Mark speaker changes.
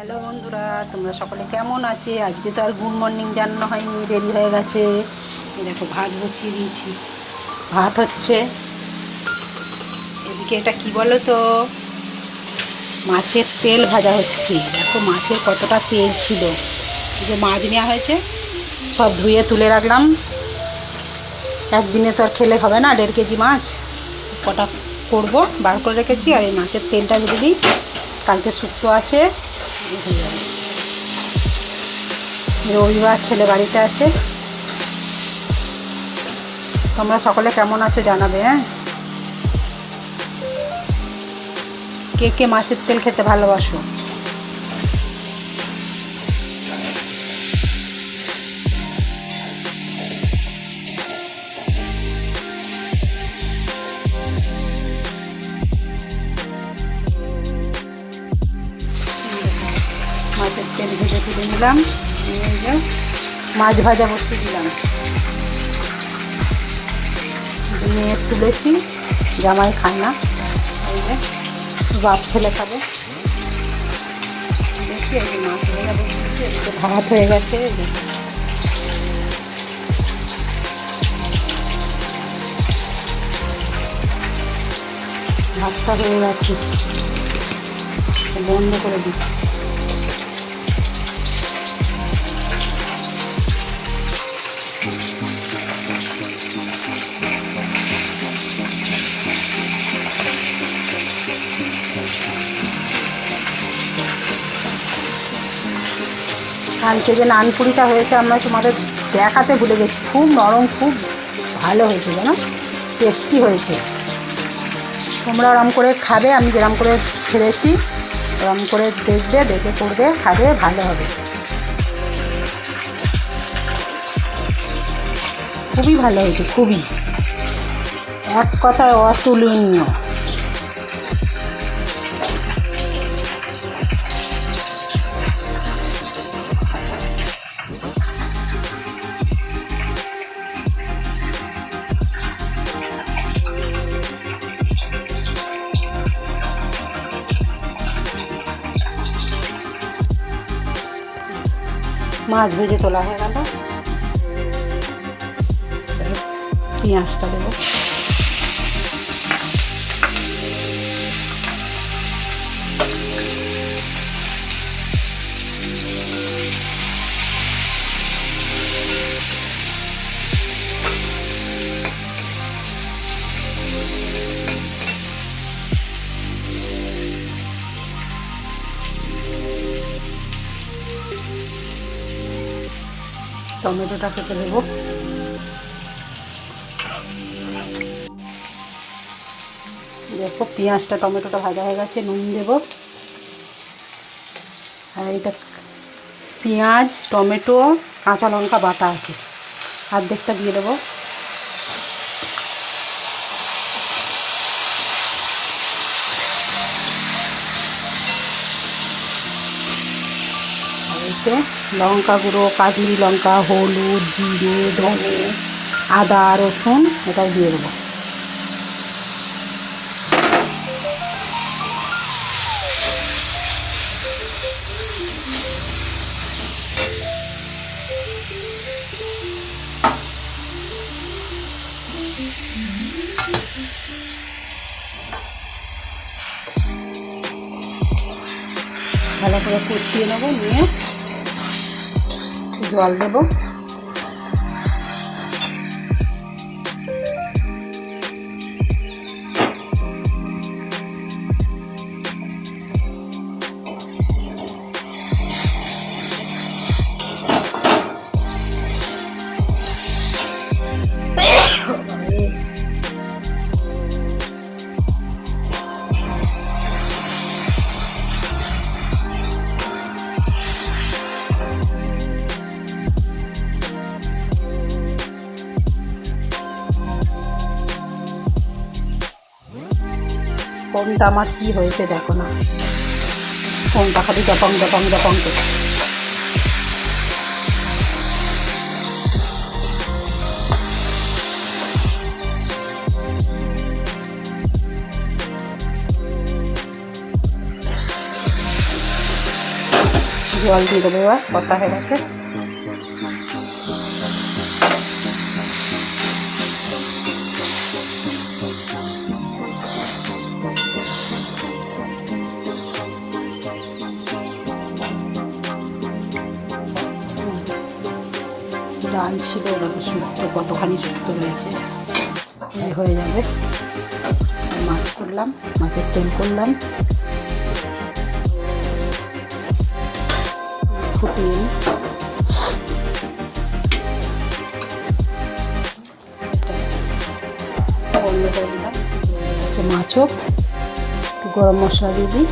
Speaker 1: Hello বন্ধুরা, তোমরা সকলে কেমন আছে? আজকে তো আর গুড মর্নিং জানানো হয়নি, দেরি হয়ে গেছে। দেখো, ভাত বসিয়ে দিয়েছি। ভাত হচ্ছে, এদিকে এটা কি বলো তো মাছের তেল ভাজা হচ্ছে। দেখো, মাছের কতটা তেল ছিল। যে মাছ নেওয়া হয়েছে, সব ধুয়ে তুলে রাখলাম। একদিনে তো আর খেলে হবে না, দেড় কেজি মাছ। কটা করব, বার করে রেখেছি, আর এই মাছের তেলটা যদি দিই, কালকে শুক্তো আছে। রবিবার ছেলে বাড়িতে আছে। তোমরা সকলে কেমন আছো জানাবে হ্যাঁ? কে কে মাছের তেল খেতে ভালোবাসো? তেল নিলাম। মাছ ভাজা বসিয়ে দিলাম। নিয়ে তুলেছি জামাই খায় না এই যে বাপ ছেলে খাবে। দেখি মাছ ভাত হয়ে গেছে ভাতটা হয়ে গেছে। বন্ধ করে দিই। কালকে যে নানপুরিটা হয়েছে আমরা তোমাদের দেখাতে ভুলে গেছি। খুব নরম, খুব ভালো হয়েছে, জানো? টেস্টি হয়েছে। তোমরা ওরম করে খাবে, আমি যেরম করে ছেড়েছি, ওরম করে দেখবে, দেখে করবে, খাবে, ভালো হবে। খুবই ভালো হয়েছে, খুবই। এক কথায় অতুলনীয়। মাছ ভেজে তোলা হয়ে গেল পেঁয়াজটা দেবো। টমেটোটা কেটে দেব। দেখো, পেঁয়াজটা, টমেটোটা ভাজা হয়ে গেছে, নুন দেব। আর এটা পেঁয়াজ, টমেটো, কাঁচা লঙ্কা বাটা আছে। অর্ধেকটা দিয়ে দেবো। এতে লঙ্কা গুঁড়ো, কাশ্মীরি লঙ্কা, হলুদ, জিরে, ধনে, আদা, রসুন এটাও দিয়ে দেবো। ভালো করে কষিয়ে নেব, নিয়ে জল দেবো। কোনটা আমার কি হয়েছে দেখো না। কোনটা খালি জপং জপং জপং করছে। জল দিয়ে দেবো এবার কষা হয়ে গেছে। ডাল ছিল শুক্তো কতখানি শুক্তো রয়েছে এই হয়ে যাবে। মাছ করলাম, মাছের তেল করলাম। ফুটিয়ে। বন্ধ করে মাছও গরম মশলা দিয়ে দিই।